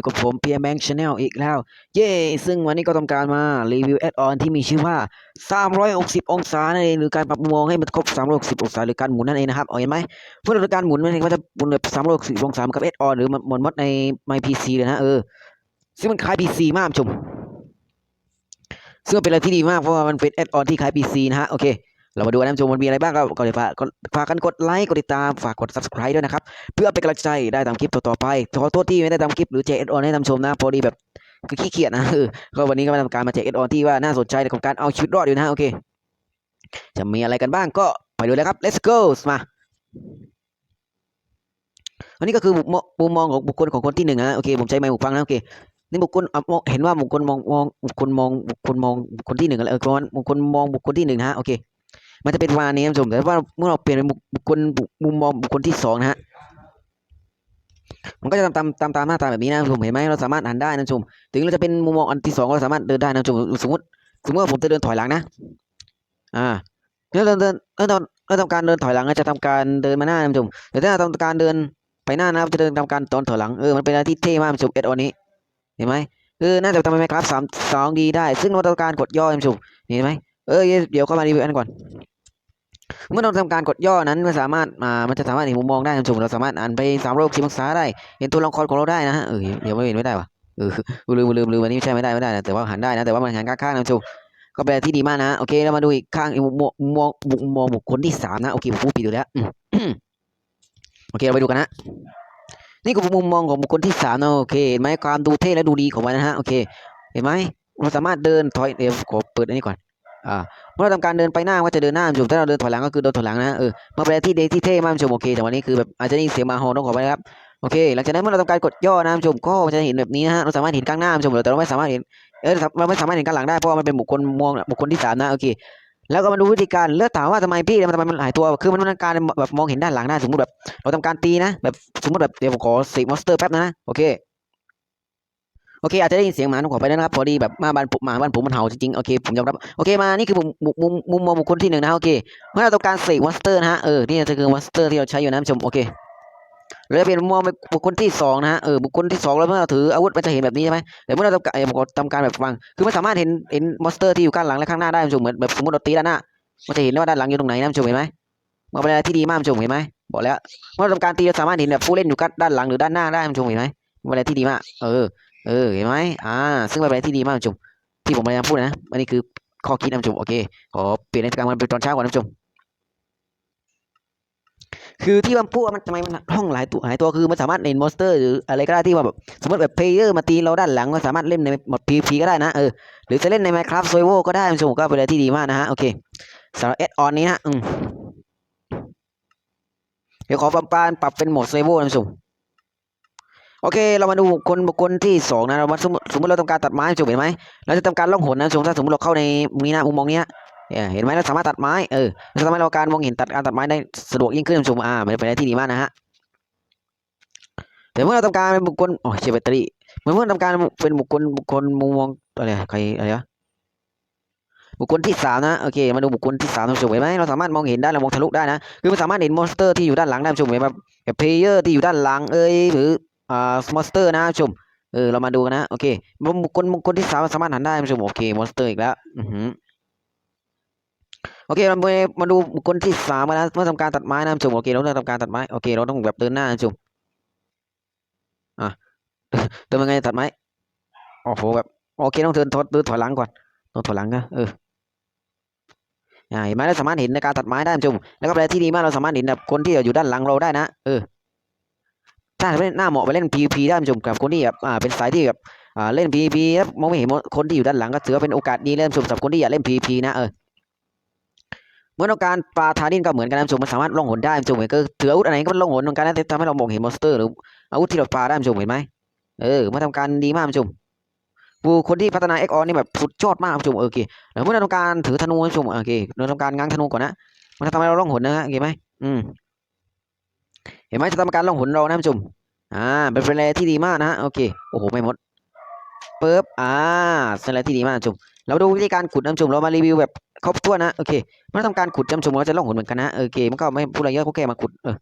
อยู่กับผมเพียแมงชาแนลอีกแล้ว เย้ ซึ่งวันนี้ก็ทำการมารีวิวแอดออนที่มีชื่อว่า 360 องศานั่นเองหรือการปรับมุมมองให้มันครบ 360 องศาหรือการหมุนนั่นเองนะครับเห็นไหมเพื่อการหมุนมันเองก็จะหมุนแบบ360 องศาเหมือนกับแอดออนหรือมันหมุนมดใน My PC เลยนะเออซึ่งมันคล้าย PC มากชมซึ่งเป็นอะไรที่ดีมากเพราะว่ามันเป็นแอดออนที่คล้าย PC นะฮะโอเค เรามาดูนะผู้ชมมันมีอะไรบ้างก็ก็เลยฝากกดฝากกันกดไลค์กดติดตามฝากกด subscribe ด้วยนะครับ เพื่อเป็นกำลังใจได้ทำคลิปต่อๆไปขอโทษที่ไม่ได้ทำคลิปหรือแจกเอออนให้ท่านชมนะพอดีแบบคือขี้เกียจนะก็วันนี้ก็มาทำการมาแจกเอออนที่ว่าน่าสนใจในของการเอาชีวิตรอดอยู่นะโอเค จะมีอะไรกันบ้างก็ไปดูเลยครับ let's go มาอันนี้ก็คือมุมมองมองของบุคคลของคนที่หนึ่งนะโอเคผมใช้ไมค์หูฟังนะโอเคนี่บุคคลเห็นว่าบุคคลมองมองบุคคลมองบุคคลมองบุคคลที่หนึ่งอะไรเออคนบุคคลมองบุคคลที่หนึ่งนะฮะโอเค มันจะเป็นวานี้ท่านผู้ชมแต่ว่าเมื่อเราเปลี่ยนเป็นบุคคลมุมมองบุคคลที่สองนะฮะมันก็จะตามตามตามตามหน้าตาแบบนี้นะท่านผู้ชมเห็นไหมเราสามารถหันได้นะท่านผู้ชม ถึงเราจะเป็นมุมมองอันที่สองเราสามารถเดินได้นะท่านผู้ชมสมมติสมมติว่าผมจะเดินถอยหลังนะ อ่าแล้วเดินเดินแล้วตอนแล้วทำการเดินถอยหลังจะทำการเดินมาหน้าท่านผู้ชมแต่ถ้าทำการเดินไปหน้านะครับจะเดินทำการตอนถอยหลังเออมันเป็นอะไรที่เท่มากท่านผู้ชมเอ็ดวันนี้เห็นไหมเออน่าจะทำไหมครับสามสองดีได้ ซึ่งเราต้องการกดย่อท่านผู้ชมเห็นไหม เออเดี๋ยวเข้ามารีวิวอันก่อน เมื่อเราทำการกดย่อนั้นมันสามารถอ่ามันจะสามารถเห็นมุมมองได้ท่านผู้ชมเราสามารถอ่านไปสามรอยหกสิบองศาได้ เห็นตัวละครของเราได้นะฮะเออเดี๋ยวไม่เห็นไม่ได้วะเออลืมลืมลืมอันนี้ไม่ใช่ไม่ได้ไม่ได้นะแต่ว่าหันได้นะแต่ว่ามันหันข้างๆนะท่านผู้ชมก็เป็นที่ดีมากนะโอเคเรามาดูอีกข้างอีกมุมมองมุมมองบุคคลที่สามนะโอเคผมพูดผิดอยู่แล้วโอเคเราไปดูกันนะนี่คือมุมมองของบุคคลที่สามนะโอเคเห็นไหมความดูเท่และดูดีของมันนะฮะโอเค เห็นไหมเราสามารถเดินถอยเดี๋ยวขอเปิดอันนี้ก่อน อ่าเมื่อเราทำการเดินไปหน้าก็จะเดินหน้าชมถ้าเราเดินถอยหลังก็คือเดินถอยหลังนะเออมาเป็นอไรที่เดที่เท่มากชมโอเคแต่วันนี้คือแบบอาจจะได้ยินเสียงมาโฮต้องขอไปนะครับโอเค หลังจากนั้นเมื่อเราทำการกดย่อนะชมก็จะเห็นแบบนี้นะฮะเราสามารถเห็นข้างหน้าชมแต่เราไม่สามารถเห็นเออเราไม่สามารถเห็นข้างหลังได้เพราะว่ามันเป็นบุคคลมองบุคคลที่สามนะโอเคแล้วก็มาดูวิธีการเลือกถามว่าทำไมพี่มันทำไมมันหายตัว คือมันต้องการแบบมองเห็นด้านหลังได้สมมติแบบเราทำการตีนะแบบสมมติแบบเดี๋ยวผมขอสกมอนสเตอร์แป๊บนะโอเค โอเคอาจจะได้ยินเสียงหมาต้องขอไปด้วนะครับพอดีแบบมาบ้านผมหมาบ้านผมมันเห่าจริงๆโอเคผมยอมรับโอเคมานี่คือมุมมุมมุมมุมมองบุคคลที่หนึ่งนะโอเคเมื่อเราต้องการเสกมอสเตอร์นะฮะเออนี่จะคือมอสเตอร์ที่เราใช้อยู่นะท่นชมโอเคแล้วเป็นมุมมองบุคคลที่สองนะฮะเออบุคคลที่สองแล้วเมื่อเราถืออาวุธมันจะเห็นแบบนี้ใช่ไหมแต่เมื่อเราทำการทำการแบบฟังคือมันสามารถเห็นเห็นมอนสเตอร์ที่อยู่ข้างหลังและข้างหน้าได้ชมเหมือนแบบสมมติเราตีด้านหน้ามันจะเห็นว่าด้านหลังอยู่ตรงไหนนะชมเห็นไหมมันเป็นอะไรที่ดีมากท่านชมเห็นไหมบอกแล้วเมื่อเราทำการตีเราสามารถเห็นแบบผู้เล่นอยู่ด้านหลังหรือด้านหน้าได้ชมเห็นไหมเป็นอะไรที่ดีมากเออ เออเห็นไหมอ่า ซึ่งเป็นอะไรที่ดีมากท่านผู้ชมที่ผมพยายามพูดนะอันนี้คือข้อคิดนะท่านผู้ชมโอเคขอเปลี่ยนในการมันเป็นตอนเช้าก่อนนผู้ชมคือที่มันพูดว่ามันทำไมมันห้องหลายตัวหลายตัวคือมันสามารถเล่นมอนสเตอร์หรืออะไรก็ได้ที่ว่าแบบสมมติแบบเพลเยอร์มาตีเราด้านหลังก็สามารถเล่นในหมดพีพีก็ได้นะเออหรือจะเล่นใน Minecraft s u r v i v a ก็ได้ท่านชมก็เป็นอะไรที่ดีมากนะฮะโอเคสำหรับเอสออนนี้นะอืมเดี๋ยวขอปรับปานปรับเป็นโหมด s u r v i v a นผู้ชม โอเค เรามาดูบุคคลบุคคลที่สองนะเรามาสมมติสมมติเราต้องการตัดไม้จบเห็นไหมเราจะทำการล่องหนนะชมถ้าสมมติเราเข้าในมุมนี้นะมุมมองเนี้ยเห็นไหมเราสามารถตัดไม้เออจะทำให้เราการมองเห็นตัดการตัดไม้ได้สะดวกยิ่งขึ้นชมอ่ามันเป็นอะไรที่ดีมากนะฮะแต่เมื่อเราทำการเป็นบุคคลอ๋อเชียร์แบตเตอรี่เมื่อเมื่อทำการเป็นบุคคลบุคคลมุมมองอะไรใครอะไรวะบุคคลที่สามนะโอเคมาดูบุคคลที่สามท่านผู้ชมเห็นไหมเราสามารถมองเห็นได้เรามองทะลุได้นะคือมันสามารถเห็นมอนสเตอร์ที่อยู่ด้านหลังได้ชมเห็นไหมแบบเพลเยอร์ที่อยู่ด้านหลังเอ้ยหรือ อ่ามอนสเตอร์นะชมเออเรามาดูกันนะโอเคบุคคลบุคคลที่สามสามารถหันได้ชมโอเคมอนสเตอร์อีกแล้วอือหือโอเคเราไปมาดูบุคคลที่สามแล้วเมื่อทำการตัดไม้นะชมโอเคเราต้องทำการตัดไม้โอเคเราต้องแบบเดินหน้านะชมอะเดินยังไงตัดไม้โอ้โหแบบโอเคต้องเดินถอยเดินถอยหลังก่อนต้องถอยหลังนะเออเห็นไหมเราสามารถเห็นในการตัดไม้ได้ชมแล้วก็เป็นที่ดีมากเราสามารถเห็นแบบคนที่อยู่ด้านหลังเราได้นะเออ ถ้าเล่นหน้าเหมาะไปเล่น PVP ได้ท่านผู้ชมกับคนที่แบบอ่าเป็นสายที่แบบอ่าเล่น PVP แล้วมองไม่เห็นคนที่อยู่ด้านหลังก็ถือว่าเป็นโอกาสดีเล่นสำหรับคนที่อยากเล่น PVP นะเออเมื่อต้องการปลาทาดินก็เหมือนกันนะท่านผู้ชมมันสามารถล่องหนได้ท่านผู้ชมก็ถืออาวุธอะไรก็ล่องหนเหมือนกันนะทำให้เรามองเห็นมอนสเตอร์หรืออาวุธที่เราปลาได้ท่านผู้ชมเห็นไหมเออมาทำการดีมากท่านผู้ชมผู้คนที่พัฒนา X ออนนี่แบบสุดยอดมากท่านผู้ชมโอเคแล้วเมื่อเราต้องการถือธนูท่านผู้ชมโอเคเราต้องการง้างธนูก่อนนะมันทำให้เราล่องหนนะฮะเห็นไหมอืม เห็นไหมจะทำการล่องหนเรานะท่านผู้ชมอ่าเป็นเป็นอะไรที่ดีมากนะฮะโอเคโอ้โหไม่หมดปึ๊บอ่าเป็นอะไรที่ดีมากจุ่มเราดูวิธีการขุดน้ำจุ่มเรามารีวิวแบบครบถ้วนนะโอเคเมื่อทำการขุดน้ำจุ่มเราจะล่องหนเหมือนกันนะโอเคมันก็ไม่พูดอะไรเยอะก็แค่มาขุดเออ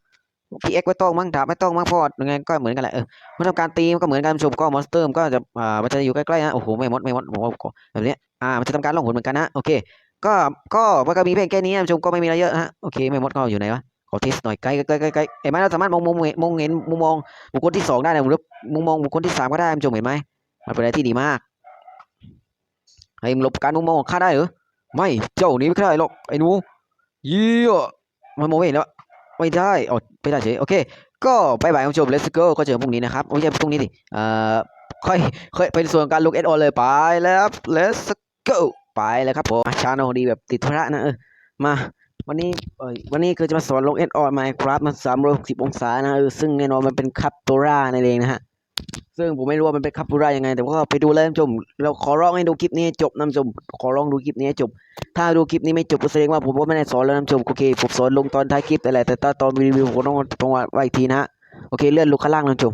พีเอ็กไม่ต้องมั้งดาบไม่ต้องมั้งพราะว่ายังไงก็เหมือนกันแหละเออมันทำการตีมันก็เหมือนกันท่านผู้ชมก็มอนสเตอร์มันก็จะอ่ามันจะอยู่ใกล้ๆนะโอ้โหไม่มดไม่มดผมว่าแบบเนี้ยอ่ามันจะทำการล่องหนเหมือนกันนะโอเค ก็ก็มันก็มีเพลงแค่นี้ท่านผู้ชมก็ไม่มีอะไรเยอะฮะโอเคไม่มดก็อยู่ไหนวะ ขอเทสหน่อยใกล้ใกล้ใกล้ใกล้เห็นไหมเราสามารถมองมุมเห็นมองเห็นมุมมองบุคคลที่สองได้นะหรือมุมมองบุคคลที่สามก็ได้ท่านผู้ชมเห็นไหมมันเป็นอะไรที่ดีมากไอ้มึงหลบการมุมมองของข้าได้หรือไม่เจ้าหนี้ไม่ได้หรอกไอ้หนูเยี่ยมันมองไม่เห็นแล้วไม่ได้อ๋อไม่ได้เฉยโอเค ก็บายบายคุณผู้ชม let's go ก็เจอพรุ่งนี้นะครับไม่ใช่พรุ่งนี้ดิเอ่อค่อยค่อยเป็นส่วนการลุกเอสออนเลยไปแล้วครับ let's go ไปเลยครับผมชาโนดีแบบติดธุระนะเออมา วันนี้เอ้ยวันนี้คือจะมาสอนลงเอสออนไมค์ครับมันสามร้อยหกสิบองศานะเออซึ่งแน่นอนมันเป็นคัปโตรานั่นเองนะฮะซึ่งผมไม่รู้ว่ามันเป็นคัปโตรายังไง แต่ก็ไปดูเลยท่านชม เราขอร้องให้ดูคลิปนี้จบนะท่านชม ขอร้องดูคลิปนี้จบ ถ้าดูคลิปนี้ไม่จบก็แสดงว่าผมก็ไม่ได้สอนแล้วนะท่านชมโอเคผมสอนลงตอนท้ายคลิปแต่แหละแต่ตอนตอนรีวิวผมต้องต้องว่าไว้อีกทีนะโอเคเลื่อนลงข้างล่างนะจม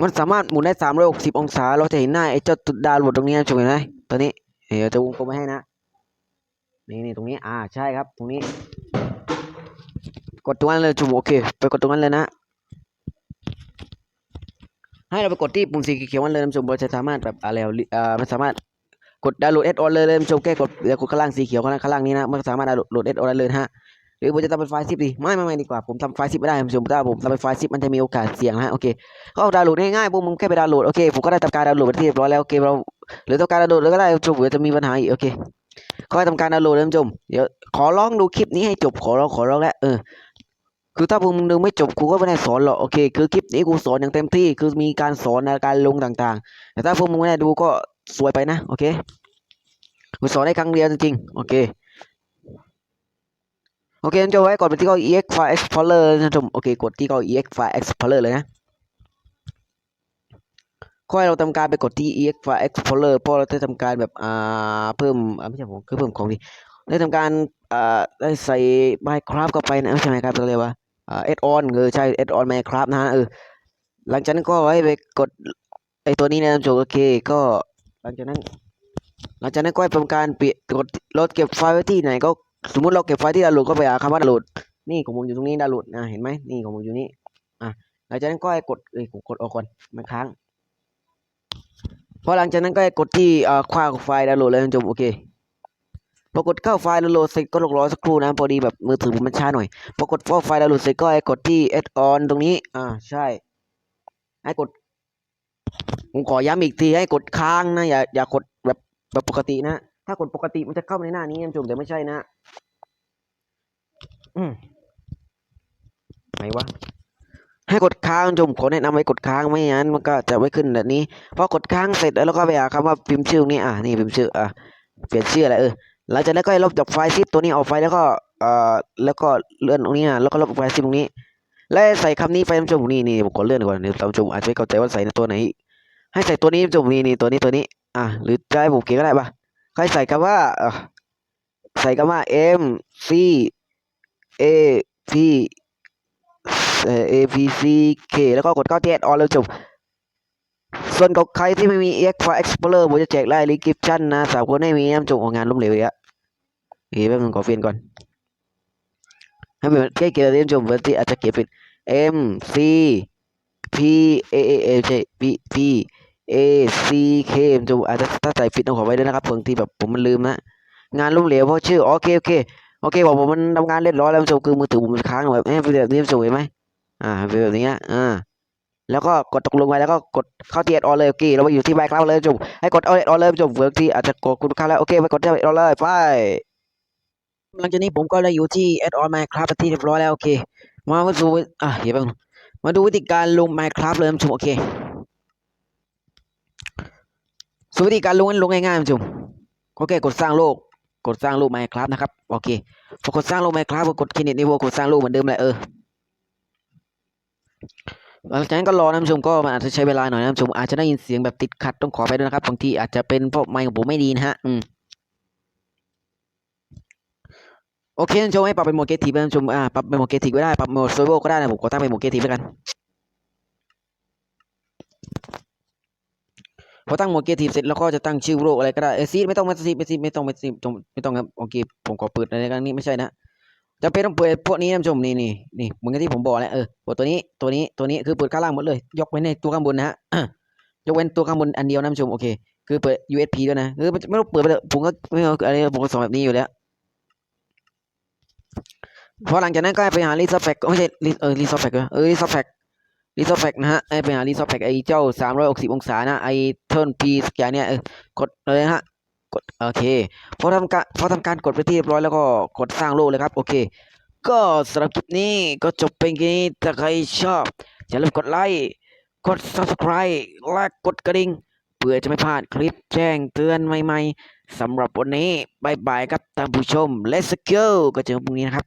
มันสามารถหมุนได้สามร้อยหกสิบองศา เราจะเห็นหน้าไอ้เจ้าตุดดาวหลดตรงนี้นะจมเห็นไหมตัวนี้ เดี๋ยวจะวงกลมไว้ให้นะ นี่นี่ตรงนี้ อ่า ใช่ครับ ตรงนี้ กดตรงนั้นเลยจุมโอเค ไปกดตรงนั้นเลยนะ ให้เราไปกดที่ปุ่มสีเขียวๆมันเลยนะจมเราจะสามารถแบบอะไรอ่ามันสามารถกดดาวน์โหลดเอสออนเลยเลยนะจมแค่กดเดี๋ยวกดข้างล่างสีเขียวข้างล่างข้างล่างนี้นะ มันสามารถดาวน์โหลดเอสออนได้เลยฮะ หรือผมจะทำเป็นไฟล์ซิปดีไม่ไม่ไม่ดีกว่า ผมทำไฟล์ซิปไม่ได้ผมถ้าผมทำเป็นไฟล์ซิปมันจะมีโอกาสเสี่ยงนะฮะ โอเค ก็ดาวน์โหลดง่ายๆพวกมึงแค่ไปดาวน์โหลด โอเค ผมก็ได้ทำการดาวน์โหลดไปที่เรียบร้อยแล้ว โอเค เราหรือต้องการดาวน์โหลดแล้วก็ได้จบเดี๋ยวจะมีปัญหาอีก โอเค ก็ให้ทำการดาวน์โหลดนะจมเดี๋ยวขอร้องดูคลิปนี้ให้จบขอร้องขอร้องแล้วเออคือถ้าพวกมึงดูไม่จบกูก็ไม่ได้สอนหรอกโอเค คือคลิปนี้กูสอนอย่างเต็มที่คือมีการสอนในการลงต่างๆ แต่ถ้าพวกมึงไม่ได้ดูก็สวยไปนะโอเคกูสอนได้ครั้งเดียวจริงๆโอเคโอเคงั้นจะไว้กดไปที่เก้า ex file explorer นะชมโอเคกดที่เก้า ex file explorer เลยนะ ก็ให้เราทำการไปกดที่ ex file explorer เพราะเราจะทำการแบบอ่าเพิ่มไม่ใช่ผมคือเพิ่มของดีได้ทำการอ่าได้ใส่ minecraft เข้าไปนะใช่ minecraft ตัวเรียกว่าอ่า add on เออใช่ add on minecraft นะฮะเออหลังจากนั้นก็ให้ไปกดไอตัวนี้นะชมโอเคก็หลังจากนั้น หลังจากนั้นก็ให้ทำการเปลี่ยนกดลดเก็บไฟล์ไว้ที่ไหนก็สมมติเราเก็บไฟล์ที่ดาวน์โหลดก็ไปหาคำว่าดาวน์โหลดนี่ของผมอยู่ตรงนี้ดาวน์โหลดนะเห็นไหมนี่ของผมอยู่นี่อะหลังจากนั้นก็ให้กดเอ้ยกดออกก่อนมันค้าง อหลังจากนั้นก็ให้กดที่อ่าคว้าไฟล์ดาวน์โหลดเลยจบโอเคพอกดเข้าไฟล์ดาวน์โหลดเสร็จก็รอสักครู่นะพอดีแบบมือถือผมมันช้าหน่อยพอกดเข้าไฟล์ดาวน์โหลดเสร็จก็ให้กดที่ add on ตรงนี้ อ่าใช่ให้กด ผมขอย้ำอีกทีให้กดค้างนะอย่าอย่ากดแบบแบบปกตินะถ้ากดปกติมันจะเข้ามาในหน้านี้นะจมแต่ไม่ใช่นะอืมไหนวะ ให้กดค้างจมขอแนะนำไว้กดค้างไม่งั้นมันก็จะไม่ขึ้นแบบนี้พอกดค้างเสร็จแล้วก็ไปหาคำว่าพิมพ์ชื่อนี้อะนี่พิมพ์ชื่ออะเปลี่ยนชื่ออะไรเออหลังจากนั้นก็ให้ลบจากไฟล์ซิปตัวนี้ออกไฟแล้วก็เอ่อแล้วก็เลื่อนตรงนี้อะแล้วก็ลบไฟล์ซิปตรงนี้ และใส่คำนี้ไปท่านชมนี่นี่ผมขอเลื่อนก่อนเดี๋ยวท่านชมอาจจะไม่เข้าใจว่าใส่ในตัวไหน ให้ใส่ตัวนี้ท่านผู้ชมนี่นี่ตัวนี้ตัวนี้อะหรือจะให้ผมเขียนก็ได้ปะให้ใส่คำว่าใส่คำว่า M C A P A P C K แล้วก็กดเข้าที่ add on แล้วจบ ส่วนกับใครที่ไม่มี X File Explorer ผมจะแจกไลน์ description นะสามคนไม่มีน้ำจงของงานล้มเหลวอีกอะเฮ้ยแป๊บนึงขอเปลี่ยนก่อนให้เป็นแค่เกียร์เรียนจบเวอร์ที่อาจจะเขียนเป็น M C P A A A ใช่ P P A C K จบอาจจะถ้าใส่ผิดต้องขอไว้ด้วยนะครับบางทีแบบผมมันลืมนะงานล้มเหลวเพราะชื่อโอเคโอเคโอเคบอกผมมันทำงานเรียบร้อยแล้วจบคือมือถือผมมันค้างแบบเอ๊ะเป็นแบบนี้จบเห็นไหม อ่าเป็นแบบนี้อ่าแล้วก็กดตกลงไปแล้วก็กดเข้าที่ add on เลยโอเคเราไปอยู่ที่ไบค์คลาวเลยจบให้กด add on เลยจบเวิร์กที่อาจจะกดคุณค่าแล้วโอเคไปกดที่ add on เลยไปหลังจากนี้ผมก็ได้อยู่ที่ add on Minecraft เป็นที่เรียบร้อยแล้วโอเคมาดูอะเดี๋ยวแป๊บนึงมาดูวิธีการลง Minecraft เลยท่านผู้ชมโอเคส่วนวิธีการลงนั้นลงง่ายๆท่านผู้ชมก็แค่กดสร้างโลกกดสร้างโลก Minecraft นะครับโอเคพอกดสร้างโลก Minecraft ก็กด Create New World กดสร้างโลกเหมือนเดิมแหละเออ หลังจากนั้นก็รอนะผู้ชมก็มันอาจจะใช้เวลาหน่อยนะผู้ชมอาจจะได้ยินเสียงแบบติดขัดต้องขอไปด้วยนะครับบางทีอาจจะเป็นเพราะไมค์ของผมไม่ดีนะฮะอืมโอเคท่านผู้ชมให้ปรับเป็นโหมดเกทีฟท่านผู้ชมอ่าปรับเป็นโหมดเกทีฟก็ได้ปรับโหมดโซโล่ก็ได้นะผมขอตั้งเป็นโหมดเกทีฟแล้วกันพอตั้งโหมดเกทีฟเสร็จแล้วก็จะตั้งชื่อโลกอะไรก็ได้เอซีไม่ต้องไม่ซีไม่ซีไม่ต้องไม่ซีไม่ต้องไม่ต้องครับโอเคผมขอเปิดในครั้งนี้ไม่ใช่นะ จะเป็นต้องเปิดพวกนี้นผู้ชมนี่นี่นี่เหมือนกับที่ผมบอกแหล้วเออเปิดตัวนี้ตัวนี้ตัวนี้คือเปิดข้างล่างหมดเลย ยกเว้นในตัวข้างบนนะฮะยกเว้นตัวข้างบนอันเดียวนะผู้ชมโอเคคือเปิด USB ด้วยนะคือไม่ต้องเปิดไปเลยผมก็ไม่เอาอะไรผมก็สอนแบบนี้อยู่แล้วพอหลังจากนั้นก็ไปหารีซอฟแฟกไม่ใช่รีเออรีซอฟแฟกเออรีซอฟแฟกรีซอฟแฟกนะฮะไปหารีซอฟแฟกไอ้เจ้าสามร้อยหกสิบองศานะไอ้เทิร์นพีสแกนเนี่ยเออกดเลยฮะ กดโอเคพอทำการพอทำการกดไปที่เรียบร้อยแล้วก็กดสร้างโลกเลยครับโอเค ก็สำหรับคลิปนี้ก็จบเป็นแค่นี้ถ้าใครชอบอย่าลืมกดไลค์กด subscribe และกดกระดิ่งเพื่อจะไม่พลาดคลิปแจ้งเตือนใหม่ๆสำหรับวันนี้บายบายครับท่านผู้ชม Let's go ก็เจอกันพรุ่งนี้นะครับ